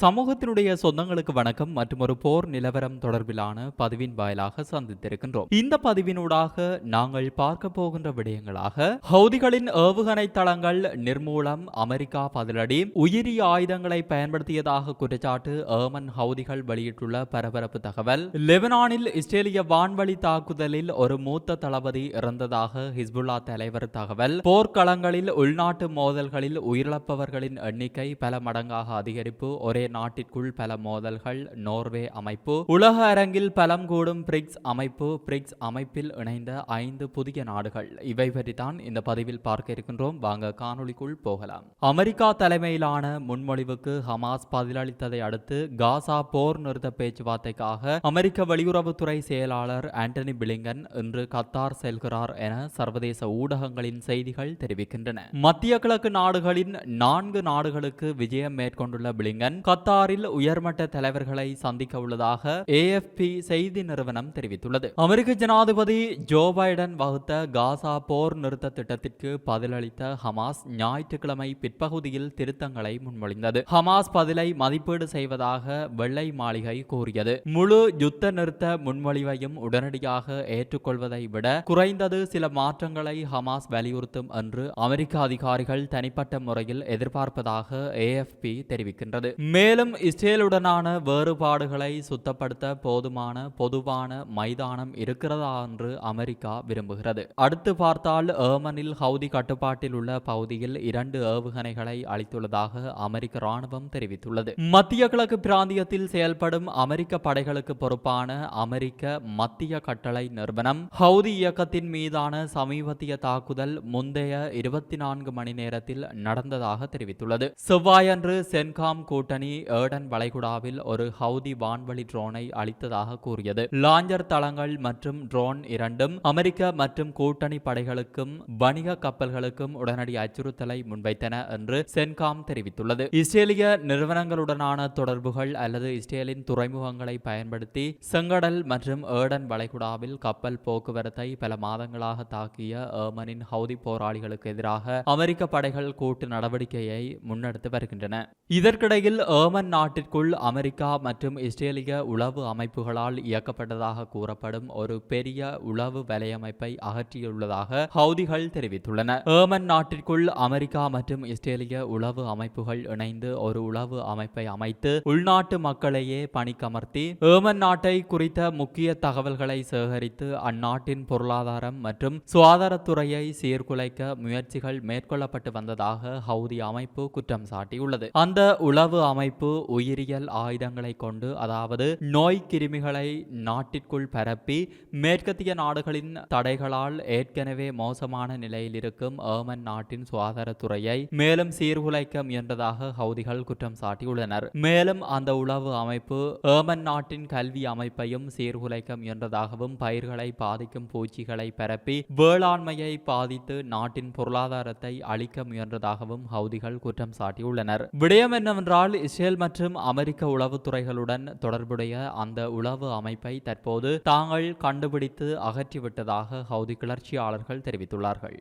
சமூகத்தினுடைய சொந்தங்களுக்கு வணக்கம் மற்றும் ஒரு போர் நிலவரம் தொடர்பிலான பதிவின் வாயிலாக சந்தித்திருக்கின்றோம். இந்த பதிவினூடாக நாங்கள் பார்க்க போகின்ற விடயங்களாக ஹவுதிகளின் ஏவுகணை தளங்கள் நிர்மூலம் அமெரிக்கா பதிலடி உயிரி ஆயுதங்களை பயன்படுத்தியதாக குற்றச்சாட்டு ஏமன் ஹவுதிகள் வெளியிட்டுள்ள பரபரப்பு தகவல் லெபனானில் இஸ்ரேலிய வான்வழி தாக்குதலில் ஒரு மூத்த தளபதி இறந்ததாக ஹிஸ்புல்லா தலைவர் தகவல் போர்க்களங்களில் உள்நாட்டு மோதல்களில் உயிரிழப்பவர்களின் எண்ணிக்கை பல மடங்காக அதிகரிப்பு ஒரே நாட்டிற்குள் பல மோதல்கள் நோர்வே அமைப்பு உலக அரங்கில் பலம் கூடும் பிரிக்ஸ் அமைப்பு பிரிக்ஸ் அமைப்பில் இணைந்த ஐந்து புதிய நாடுகள். இவை பற்றித்தான் இந்த பதிவில் பார்க்க இருக்கின்றோம். வாங்க காணொலிக்குள் போகலாம். அமெரிக்கா தலைமையிலான முன்மொழிவுக்கு ஹமாஸ் பதிலளித்ததை அடுத்து காசா போர் நிறுத்த பேச்சுவார்த்தைக்காக அமெரிக்க வெளியுறவுத்துறை செயலாளர் ஆண்டனி பிளிங்கன் இன்று கத்தார் செல்கிறார் என சர்வதேச ஊடகங்களின் செய்திகள் தெரிவிக்கின்றன. மத்திய கிழக்கு நாடுகளின் நான்கு நாடுகளுக்கு விஜயம் மேற்கொண்டுள்ள பிளிங்கன் கத்தாரில் உயர்மட்ட தலைவர்களை சந்திக்க உள்ளதாக ஏஎஃப்பி செய்தி நிறுவனம் தெரிவித்துள்ளது. அமெரிக்க ஜனாதிபதி ஜோ பைடன் வகுத்த காசா போர் நிறுத்த திட்டத்திற்கு பதிலளித்த ஹமாஸ் ஞாயிற்றுக்கிழமை பிற்பகுதியில் திருத்தங்களை முன்மொழிந்தது. ஹமாஸ் பதிலை மதிப்பீடு செய்வதாக வெள்ளை மாளிகை கூறியது. முழு யுத்த நிறுத்த முன்மொழிவையும் உடனடியாக ஏற்றுக்கொள்வதை விட குறைந்தது சில மாற்றங்களை ஹமாஸ் வலியுறுத்தும் என்று அமெரிக்க அதிகாரிகள் தனிப்பட்ட முறையில் எதிர்பார்ப்பதாக ஏஎஃப்பி தெரிவிக்கின்றது. மேலும் இஸ்ரேலுடனான வேறுபாடுகளை சுத்தப்படுத்த போதுமான பொதுவான மைதானம் இருக்கிறதா என்று அமெரிக்கா விரும்புகிறது. அடுத்து பார்த்தால் ஏமனில் ஹவுதி கட்டுப்பாட்டில் உள்ள பகுதியில் இரண்டு ஏவுகணைகளை அளித்துள்ளதாக அமெரிக்க ராணுவம் தெரிவித்துள்ளது. மத்திய கிழக்கு பிராந்தியத்தில் செயல்படும் அமெரிக்க படைகளுக்கு பொறுப்பான அமெரிக்க மத்திய கட்டளை நிறுவனம் ஹவுதி இயக்கத்தின் மீதான சமீபத்திய தாக்குதல் முந்தைய இருபத்தி நான்கு மணி நேரத்தில் நடந்ததாக தெரிவித்துள்ளது. செவ்வாயன்று சென்காம் கூட்டணி ஏடன் வளைகுடாவில் ஒரு ஹவுதி வான்வழி ட்ரோனை அளித்ததாக கூறியது. லாஞ்சர் தளங்கள் மற்றும் ட்ரோன் இரண்டும் அமெரிக்க மற்றும் கூட்டணி படைகளுக்கும் வணிக கப்பல்களுக்கும் உடனடி அச்சுறுத்தலை முன்வைத்தன என்று சென்காம் தெரிவித்துள்ளது. இஸ்ரேலிய நிறுவனங்களுடனான தொடர்புகள் அல்லது இஸ்ரேலின் துறைமுகங்களை பயன்படுத்தி செங்கடல் மற்றும் ஏடன் வளைகுடாவில் கப்பல் போக்குவரத்தை பல மாதங்களாக தாக்கிய ஏமனின் ஹவுதி போராளிகளுக்கு எதிராக அமெரிக்க படைகள் கூட்டு நடவடிக்கையை முன்னெடுத்து வருகின்றன. இதற்கிடையில் ஏமன் நாட்டிற்குள் அமெரிக்கா மற்றும் இஸ்ரேலிய உளவு அமைப்புகளால் இயக்கப்பட்டதாக கூறப்படும் ஒரு பெரிய உளவு வலையமைப்பை அகற்றியுள்ளதாக ஹவுதிகள் தெரிவித்துள்ளன. ஏமன் நாட்டிற்குள் அமெரிக்கா மற்றும் இஸ்ரேலிய உளவு அமைப்புகள் இணைந்து ஒரு உளவு அமைப்பை அமைத்து உள்நாட்டு மக்களையே பணிக்கமர்த்தி ஏமன் நாட்டை குறித்த முக்கிய தகவல்களை சேகரித்து அந்நாட்டின் பொருளாதாரம் மற்றும் சுகாதாரத்துறையை சீர்குலைக்க முயற்சிகள் மேற்கொள்ளப்பட்டு வந்ததாக ஹவுதி அமைப்பு குற்றம் சாட்டியுள்ளது. அந்த உளவு அமைப்பு அமைப்பு உயிரியல் ஆயுதங்களை கொண்டு அதாவது நோய் கிருமிகளை நாட்டிற்குள் பரப்பி மேற்கத்திய நாடுகளின் தடைகளால் ஏற்கனவே மோசமான நிலையில் இருக்கும் ஏமன் நாட்டின் சுகாதாரத்துறையை மேலும் சீர்குலைக்க முயன்றதாக ஹவுதிகள் குற்றம் சாட்டியுள்ளனர். மேலும் அந்த உளவு அமைப்பு ஏமன் நாட்டின் கல்வி அமைப்பையும் சீர்குலைக்க முயன்றதாகவும் பயிர்களை பாதிக்கும் பூச்சிகளை பரப்பி வேளாண்மையை பாதித்து நாட்டின் பொருளாதாரத்தை அழிக்க முயன்றதாகவும் ஹவுதிகள் குற்றம் சாட்டியுள்ளனர். விடயம் என்னவென்றால் இஸ்ரேல் மற்றும் அமெரிக்க உளவுத்துறைகளுடன் தொடர்புடைய அந்த உளவு அமைப்பை தற்போது தாங்கள் கண்டுபிடித்து அகற்றிவிட்டதாக ஹவுதி கிளர்ச்சியாளர்கள் தெரிவித்துள்ளார்கள்.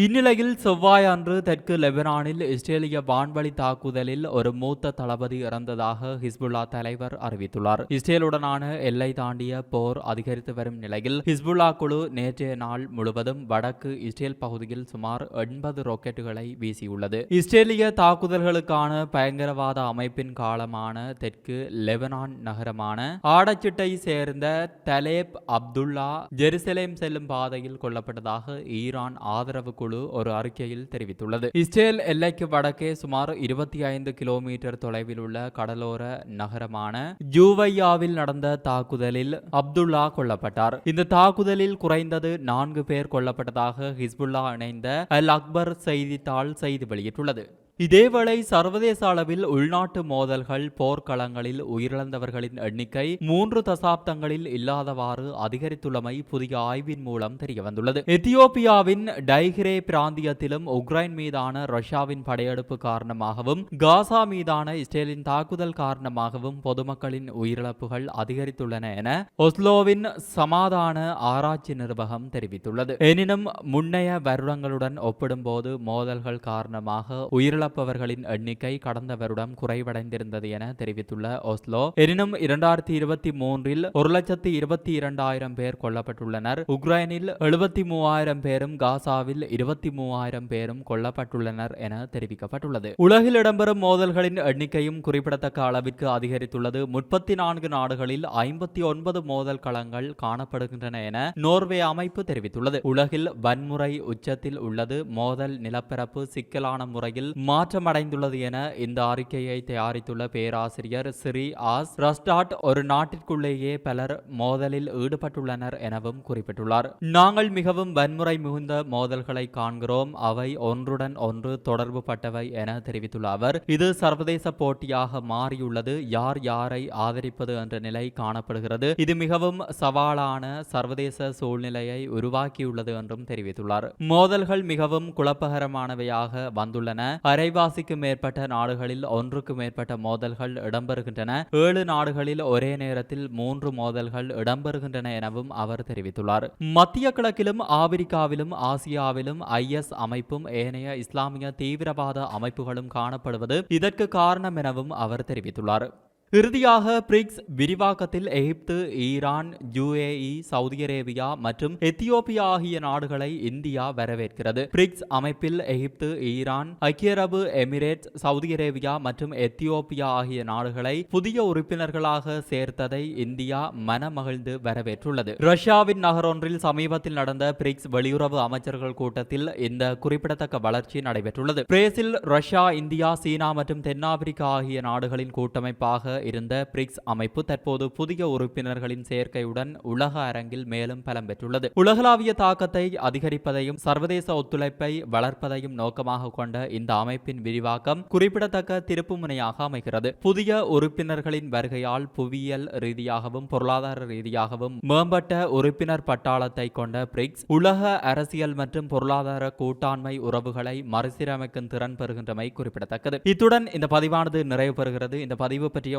இந்நிலையில் செவ்வாய் அன்று தெற்கு லெபனானில் இஸ்ரேலிய வான்வழி தாக்குதலில் ஒரு மூத்த தளபதி இறந்ததாக ஹிஸ்புல்லா தலைவர் அறிவித்துள்ளார். இஸ்ரேலுடனான எல்லை தாண்டிய போர் அதிகரித்து வரும் நிலையில் ஹிஸ்புல்லா குழு நேற்றைய நாள் முழுவதும் வடக்கு இஸ்ரேல் பகுதியில் சுமார் எண்பது ராக்கெட்டுகளை வீசியுள்ளது. இஸ்ரேலிய தாக்குதல்களுக்கான பயங்கரவாத அமைப்பின் காலமான தெற்கு லெபனான் நகரமான ஆடச்சிட்டை சேர்ந்த தலேப் அப்துல்லா ஜெருசலேம் செல்லும் பாதையில் கொல்லப்பட்டதாக ஈரான் ஆதரவு குழு ஒரு அறிக்கையில் தெரிவித்துள்ளது. இஸ்ரேல் எல்லைக்கு வடக்கே சுமார் இருபத்தி ஐந்து கிலோமீட்டர் தொலைவில் உள்ள கடலோர நகரமான ஜூவையாவில் நடந்த தாக்குதலில் அப்துல்லா கொல்லப்பட்டார். இந்த தாக்குதலில் குறைந்தது நான்கு பேர் கொல்லப்பட்டதாக ஹிஸ்புல்லா இணைந்த அல் அக்பர் செய்தித்தாள் செய்தி வெளியிட்டுள்ளது. இதேவேளை சர்வதேச அளவில் உள்நாட்டு மோதல்கள் போர்க்களங்களில் உயிரிழந்தவர்களின் எண்ணிக்கை மூன்று தசாப்தங்களில் இல்லாதவாறு அதிகரித்துள்ளமை புதிய ஆய்வின் மூலம் தெரியவந்துள்ளது. எத்தியோப்பியாவின் டைகிரே பிராந்தியத்திலும் உக்ரைன் மீதான ரஷ்யாவின் படையெடுப்பு காரணமாகவும் காசா மீதான இஸ்ரேலின் தாக்குதல் காரணமாகவும் பொதுமக்களின் உயிரிழப்புகள் அதிகரித்துள்ளன என ஒஸ்லோவின் சமாதான ஆராய்ச்சி நிர்வாகம் தெரிவித்துள்ளது. எனினும் முன்னைய வருடங்களுடன் ஒப்பிடும்போது மோதல்கள் காரணமாக உயிரிழப்பு உயிரிழப்பவர்களின் எண்ணிக்கை கடந்த வருடம் குறைவடைந்திருந்தது என தெரிவித்துள்ள ஒஸ்லோ எனினும் இரண்டாயிரத்தி இருபத்தி மூன்றில் ஒரு லட்சத்தி இருபத்தி இரண்டாயிரம் பேர் கொல்லப்பட்டுள்ளனர். உக்ரைனில் எழுபத்தி மூவாயிரம் பேரும் காசாவில் இருபத்தி மூவாயிரம் பேரும் கொல்லப்பட்டுள்ளனர் என தெரிவிக்கப்பட்டுள்ளது. உலகில் இடம்பெறும் மோதல்களின் எண்ணிக்கையும் குறிப்பிடத்தக்க அளவிற்கு அதிகரித்துள்ளது. முப்பத்தி நான்கு நாடுகளில் ஐம்பத்தி ஒன்பது மோதல் களங்கள் காணப்படுகின்றன என நோர்வே அமைப்பு தெரிவித்துள்ளது. உலகில் வன்முறை உச்சத்தில் உள்ளது. மோதல் நிலப்பரப்பு சிக்கலான முறையில் மாற்றமடைந்துள்ளது என இந்த அறிக்கையை தயாரித்துள்ள பேராசிரியர் ஸ்ரீ ஆஸ் ரஸ்டாட் ஒரு நாட்டிற்குள்ளேயே பலர் மோதலில் ஈடுபட்டுள்ளனர் எனவும் குறிப்பிட்டுள்ளார். நாங்கள் மிகவும் வன்முறை மிகுந்த மோதல்களை காண்கிறோம். அவை ஒன்றுடன் ஒன்று தொடர்பு பட்டவை என தெரிவித்துள்ள அவர் இது சர்வதேச போட்டியாக மாறியுள்ளது. யார் யாரை ஆதரிப்பது என்ற நிலை காணப்படுகிறது. இது மிகவும் சவாலான சர்வதேச சூழ்நிலையை உருவாக்கியுள்ளது என்றும் தெரிவித்துள்ளார். மோதல்கள் மிகவும் குழப்பகரமானவையாக வந்துள்ளன. அரைவாசிக்கும் மேற்பட்ட நாடுகளில் ஒன்றுக்கு மேற்பட்ட மோதல்கள் இடம்பெறுகின்றன. ஏழு நாடுகளில் ஒரே நேரத்தில் மூன்று மோதல்கள் இடம்பெறுகின்றன எனவும் அவர் தெரிவித்துள்ளார். மத்திய கிழக்கிலும் ஆப்பிரிக்காவிலும் ஆசியாவிலும் ஐஎஸ் அமைப்பும் ஏனைய இஸ்லாமிய தீவிரவாத அமைப்புகளும் காணப்படுவது இதற்கு காரணம் எனவும் அவர் தெரிவித்துள்ளார். இறுதியாக பிரிக்ஸ் விரிவாக்கத்தில் எகிப்து ஈரான் யுஏஇ சவுதி அரேபியா மற்றும் எத்தியோப்பியா ஆகிய நாடுகளை இந்தியா வரவேற்கிறது. பிரிக்ஸ் அமைப்பில் எகிப்து ஈரான் ஐக்கிய அரபு எமிரேட்ஸ் சவுதி அரேபியா மற்றும் எத்தியோப்பியா ஆகிய நாடுகளை புதிய உறுப்பினர்களாக சேர்த்ததை இந்தியா மனமகிழ்ந்து வரவேற்றுள்ளது. ரஷ்யாவின் நகரொன்றில் சமீபத்தில் நடந்த பிரிக்ஸ் வெளியுறவு அமைச்சர்கள் கூட்டத்தில் இந்த குறிப்பிடத்தக்க வளர்ச்சி நடைபெற்றுள்ளது. பிரேசில் ரஷ்யா இந்தியா சீனா மற்றும் தென்னாப்பிரிக்கா ஆகிய நாடுகளின் கூட்டமைப்பாக இருந்த பிரிக்ஸ் அமைப்பு தற்போது புதிய உறுப்பினர்களின் சேர்க்கையுடன் உலக அரங்கில் மேலும் பலம் பெற்றுள்ளது. உலகளாவிய தாக்கத்தை அதிகரிப்பதையும் சர்வதேச ஒத்துழைப்பை வளர்ப்பதையும் நோக்கமாக கொண்ட இந்த அமைப்பின் விரிவாக்கம் குறிப்பிடத்தக்க திருப்புமுனையாக அமைகிறது. புதிய உறுப்பினர்களின் வருகையால் புவியியல் ரீதியாகவும் பொருளாதார ரீதியாகவும் மேம்பட்ட உறுப்பினர் பட்டாளத்தை கொண்ட பிரிக்ஸ் உலக அரசியல் மற்றும் பொருளாதார கூட்டாண்மை உறவுகளை மறுசீரமைக்கும் திறன் பெறுகின்றமை குறிப்பிடத்தக்கது. இத்துடன் இந்த பதிவானது நிறைவு பெறுகிறது இந்த பதிவு பற்றிய